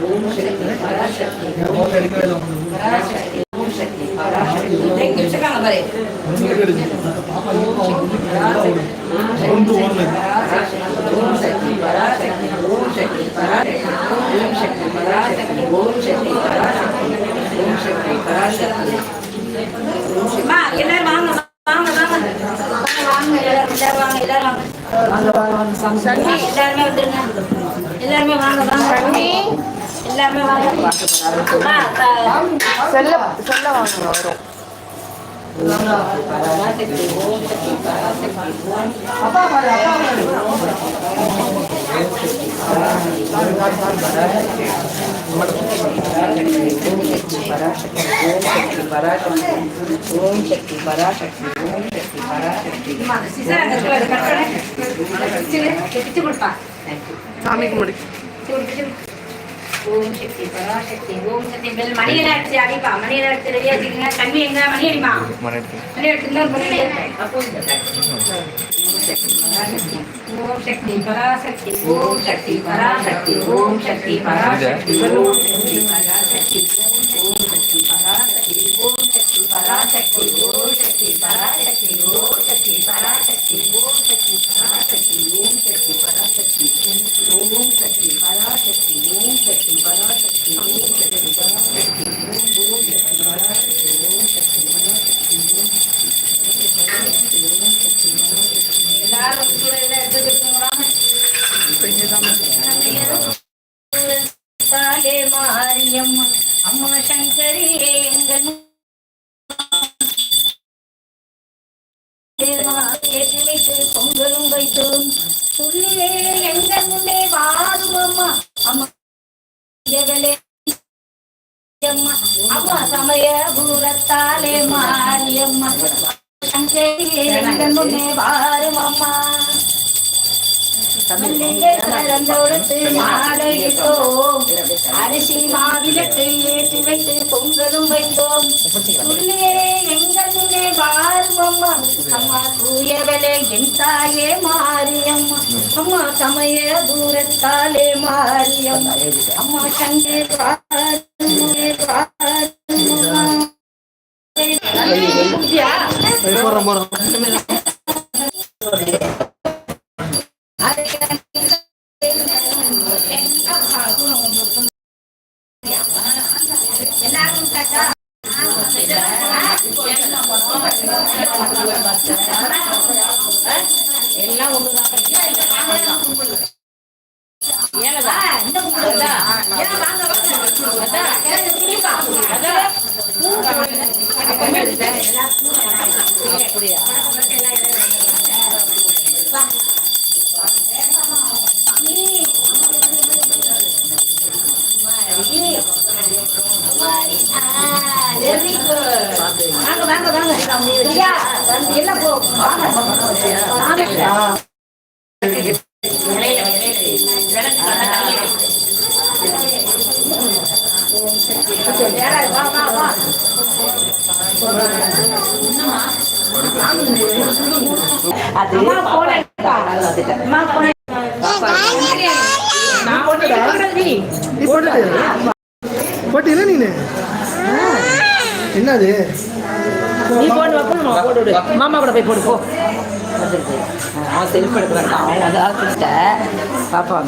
Om Shakti Parashakti Parashakti Om Shakti Parashakti thank you second number ओम शक्ति पराशक्ति ओम शक्ति पराशक्ति ओम शक्ति पराशक्ति ओम शक्ति पराशक्ति ओम शक्ति पराशक्ति माँ எல்லாரும் வாங்க வாங்க வாங்க வாங்க எல்லாரும் வாங்க எல்லாரும் வாங்க வாங்க வாங்க எல்லாருமே வந்துருங்க எல்லாருமே வாங்க வாங்க எல்லாமே வாங்க செல்ல செல்ல வாங்க வரும் சாமிக்கு முடிச்சு ஓம் அப்பா பாரு அப்பா பாரு பராசக்தி ஓம் சக்தி பராசக்தி ஓம் சக்தி பராசக்தி ஓம் சக்தி பராசக்தி பிச்சு கொடுப்பா சாமி கும்பிடு ஓம் சக்தி பராசக்தி ஓம் சக்தி பெல் மணியனை அடிச்சு அடிப்பா மணியனை அடிச்சு ரெடியா வச்சுக்கோங்க கல்வி எங்க மணி அடிமா மணி அடிச்சு ஓம் சக்தி பராசக்தி ஓம் சக்தி பராசக்தி ஓம் சக்தி பராசக்தி ஓம் சக்தி பராசக்தி ஓம் சக்தி பராசக்தி ஓம் சக்தி பராசக்தி ஓம் சக்தி பராசக்தி ஓம் சக்தி பராசக்தி மாரியம்மா அம்மா சங்கரி எங்கள் பொங்கலும் வைத்தோம். துள்ளிலே எங்கள் முன்னே வாரும் அம்மா அம்மா அம்மா சமய பூரத்தாலே மாரியம்மா சங்கரி எங்கள் முன்னே வாரும் அம்மா. கலந்தோடு மாடையிட்டோ அரிசி மாவிலத்தை ஏற்றி வைத்து பொங்கலும் வைத்தோம் உள்ளே எங்கள் முன்னே வாரும் அம்மா அம்மா தூயவளே என் தாயே மாரியம்மா. அம்மா சமய தூரத்தாலே மாரியம்மா. அம்மா சங்கே போறோம் அப்படியா? வாங்க வாங்க வாங்க. எல்லாம் போ. வாங்க. அது போட்டீங்களா நீனு என்னது? நீ போட்டு மாமா கூட போய் போட்டு போ செல்ஃப் எடுக்கிறான் அவன் அதாவது பாப்பா